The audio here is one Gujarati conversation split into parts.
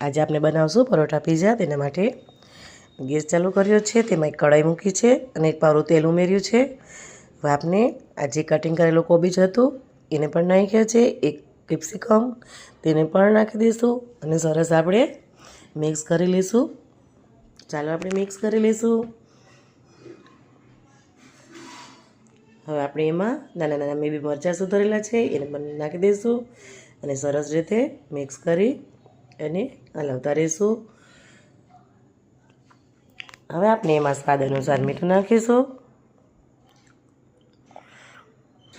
આજે આપણે બનાવશું પરોઠા પીઝા તેના માટે ગેસ ચાલુ કર્યો છે, તેમાં એક કઢાઈ મૂકી છે અને એક પાવરું તેલ ઉમેર્યું છે. હવે આપણે આજે કટિંગ કરેલું કોબીજ હતું, એને પણ નાખ્યા છે, એક કેપ્સિકમ તેને પણ નાખી દઈશું અને સરસ આપણે મિક્સ કરી લઈશું. ચાલો આપણે મિક્સ કરી લઈશું. હવે આપણે એમાં નાના નાના મેબી મરચાં સુધારેલા છે, એને પણ નાખી દઈશું અને સરસ રીતે મિક્સ કરી અને હલાવતા રહીશું. હવે આપણે એમાં સ્વાદ અનુસાર મીઠું નાખીશું.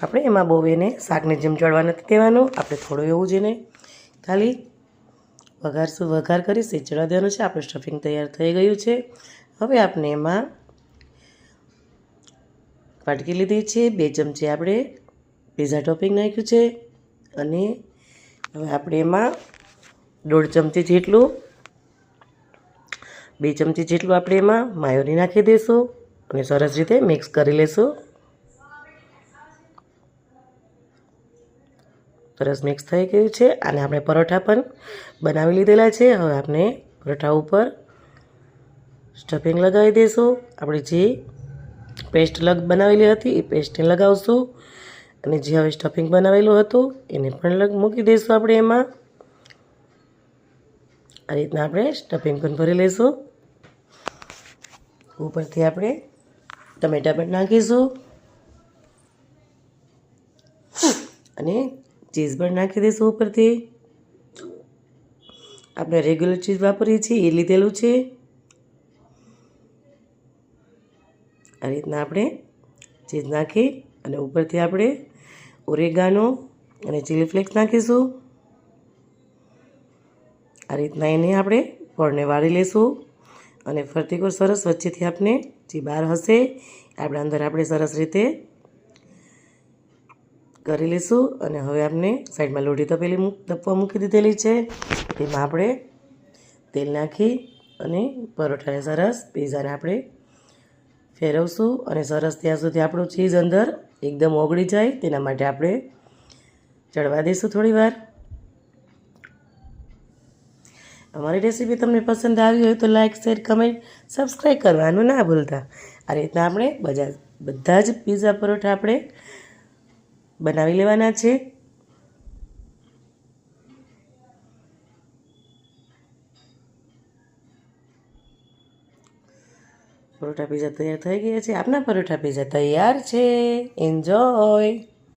આપણે એમાં બહુ એને શાકને જેમ ચડવા નથી દેવાનું. આપણે થોડું એવું જ એને ખાલી વઘારશું. વઘાર કરી ચડવા દેવાનું છે. આપણું સ્ટફિંગ તૈયાર થઈ ગયું છે. હવે આપણે એમાં વાટકી લીધી છે. બે ચમચી આપણે પીઝા ટોપિંગ નાખ્યું છે. અને હવે આપણે એમાં દોઢ ચમચી જેટલું, બે ચમચી જેટલું આપણે એમાં માયોની નાખી દઈશું અને સરસ રીતે મિક્સ કરી લઈશું સરસ મિક્સ થઈ ગયું છે અને આપણે પરોઠા પણ બનાવી લીધેલા છે. હવે આપણે પરોઠા ઉપર સ્ટફિંગ લગાવી દઈશું. આપણે જે પેસ્ટ લગ, બનાવેલી હતી એ પેસ્ટને લગાવશું અને જે હવે સ્ટફિંગ બનાવેલું હતું એને પણ લગ મૂકી દઈશું આપણે એમાં. આ રીતના આપણે સ્ટફિંગ પણ ભરી લઈશું. ઉપરથી આપણે ટમેટા પણ નાખીશું. અને ચીઝ પણ નાખી દઈશું ઉપરથી. આપણે રેગ્યુલર ચીઝ વાપરીએ છીએ, એ લીધેલું છે. આ રીતના આપણે ચીઝ નાખી અને ઉપરથી આપણે ઓરેગાનો અને ચીલી ફ્લેક્સ નાખીશું. આ રીતના એને આપણે ફળને વાળી લઈશું અને ફરતી કોઈ સરસ વચ્ચેથી આપણે જે બહાર હશે આપણે અંદર આપણે સરસ રીતે કરી લઈશું અને હવે આપણે સાઈડમાં લોઢી તપેલી તપવા મૂકી દીધેલી છે. તેમાં આપણે તેલ નાખી અને પરોઠાને સરસ પીઝાને આપણે ફેરવશું. અને સરસ ત્યાં સુધી આપણું ચીઝ અંદર એકદમ ઓગળી જાય, તેના માટે આપણે ચડવા દઈશું થોડી અમારી રેસીપી તમને પસંદ આવી હોય તો લાઇક શેર, કમેન્ટ સબસ્ક્રાઈબ કરવાનું ના ભૂલતા. આ રીતના આપણે બધા બધા જ પીઝા પરોઠા આપણે બનાવી લેવાના છે. પરોઠા પીઝા તૈયાર થઈ ગયા છે. આપના પરોઠા પીઝા તૈયાર છે. એન્જોય